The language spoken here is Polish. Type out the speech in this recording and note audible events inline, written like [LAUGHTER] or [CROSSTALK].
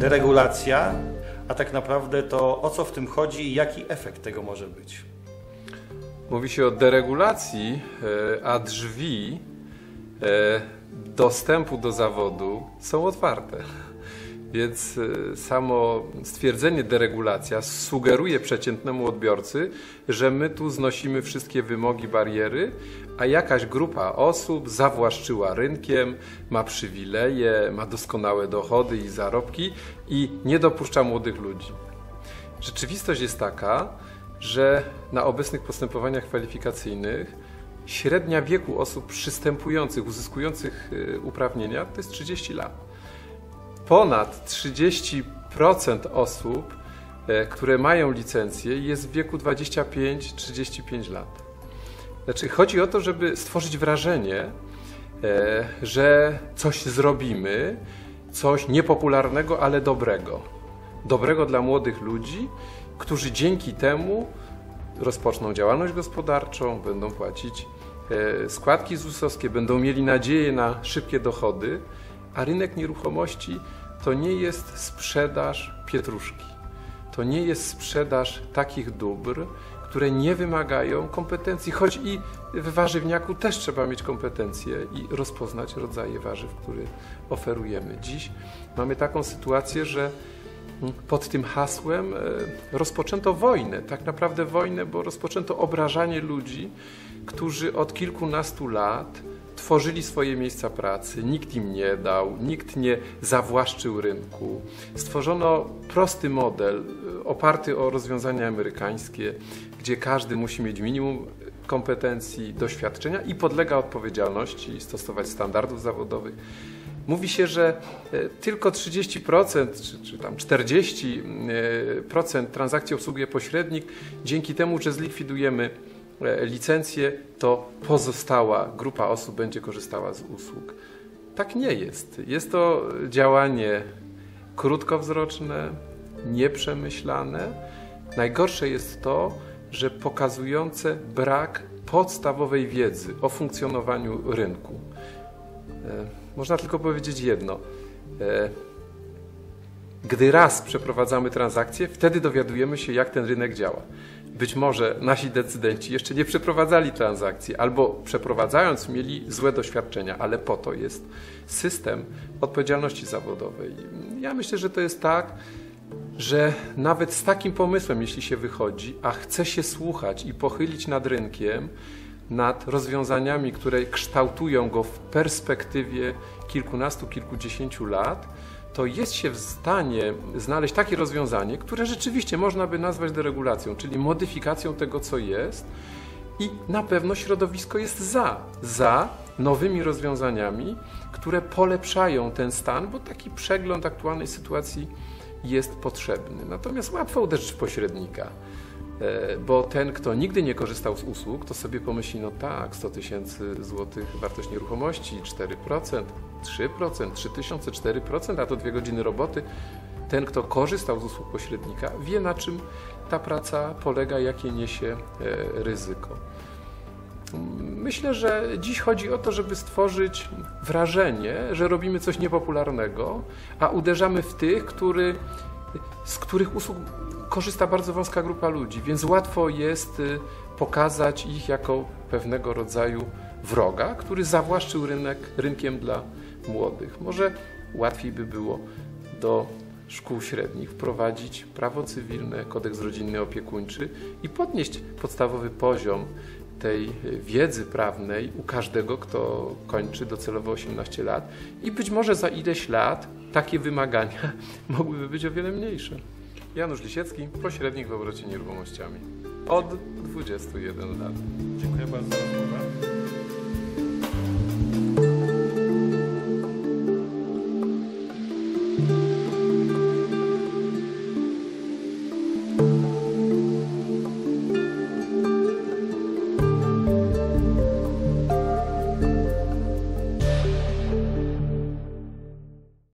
deregulacja, a tak naprawdę to o co w tym chodzi i jaki efekt tego może być? Mówi się o deregulacji, e, a drzwi e, dostępu do zawodu są otwarte. Więc e, samo stwierdzenie deregulacja sugeruje przeciętnemu odbiorcy, że my tu znosimy wszystkie wymogi, bariery, a jakaś grupa osób zawłaszczyła rynkiem, ma przywileje, ma doskonałe dochody i zarobki i nie dopuszcza młodych ludzi. Rzeczywistość jest taka, że na obecnych postępowaniach kwalifikacyjnych średnia wieku osób przystępujących, uzyskujących y, uprawnienia to jest 30 lat. Ponad 30% osób, e, które mają licencję, jest w wieku 25-35 lat. Znaczy, chodzi o to, żeby stworzyć wrażenie, e, że coś zrobimy, coś niepopularnego, ale dobrego. Dobrego dla młodych ludzi, którzy dzięki temu rozpoczną działalność gospodarczą, będą płacić e, składki ZUS-owskie, będą mieli nadzieję na szybkie dochody, a rynek nieruchomości to nie jest sprzedaż pietruszki. To nie jest sprzedaż takich dóbr, które nie wymagają kompetencji, choć i w warzywniaku też trzeba mieć kompetencje i rozpoznać rodzaje warzyw, które oferujemy. Dziś mamy taką sytuację, że pod tym hasłem e, rozpoczęto wojnę, tak naprawdę wojnę, bo rozpoczęto obrażanie ludzi, którzy od kilkunastu lat tworzyli swoje miejsca pracy, nikt im nie dał, nikt nie zawłaszczył rynku. Stworzono prosty model e, oparty o rozwiązania amerykańskie, gdzie każdy musi mieć minimum kompetencji, doświadczenia i podlega odpowiedzialności, stosować standardów zawodowych. Mówi się, że e, tylko 30% czy, czy tam 40% transakcji obsługuje pośrednik. Dzięki temu, że zlikwidujemy licencję, to pozostała grupa osób będzie korzystała z usług. Tak nie jest. Jest to działanie krótkowzroczne, nieprzemyślane. Najgorsze jest to, że pokazujące brak podstawowej wiedzy o funkcjonowaniu rynku. E, można tylko powiedzieć jedno. E, gdy raz przeprowadzamy transakcję, wtedy dowiadujemy się, jak ten rynek działa. Być może nasi decydenci jeszcze nie przeprowadzali transakcji, albo przeprowadzając mieli złe doświadczenia, ale po to jest system odpowiedzialności zawodowej. Ja myślę, że to jest tak, że nawet z takim pomysłem, jeśli się wychodzi, a chce się słuchać i pochylić nad rynkiem, nad rozwiązaniami, które kształtują go w perspektywie kilkunastu, kilkudziesięciu lat, to jest się w stanie znaleźć takie rozwiązanie, które rzeczywiście można by nazwać deregulacją, czyli modyfikacją tego, co jest, i na pewno środowisko jest za, za nowymi rozwiązaniami, które polepszają ten stan, bo taki przegląd aktualnej sytuacji jest potrzebny. Natomiast łatwo uderzyć w pośrednika. E, bo ten, kto nigdy nie korzystał z usług, to sobie pomyśli, no tak, 100 tysięcy złotych wartość nieruchomości, 4%, 3%, 3 tysiące, 4%, a to dwie godziny roboty. Ten, kto korzystał z usług pośrednika, wie na czym ta praca polega, jakie niesie e, ryzyko. Myślę, że dziś chodzi o to, żeby stworzyć wrażenie, że robimy coś niepopularnego, a uderzamy w tych, który, z których usług korzysta bardzo wąska grupa ludzi, więc łatwo jest y, pokazać ich jako pewnego rodzaju wroga, który zawłaszczył rynek, rynkiem dla młodych. Może łatwiej by było do szkół średnich wprowadzić prawo cywilne, kodeks rodzinny opiekuńczy i podnieść podstawowy poziom tej y, wiedzy prawnej u każdego, kto kończy docelowo 18 lat i być może za ileś lat takie wymagania [LAUGHS] mogłyby być o wiele mniejsze. Janusz Lisiecki, pośrednik w obrocie nieruchomościami. Od 21 lat. Dziękuję bardzo za.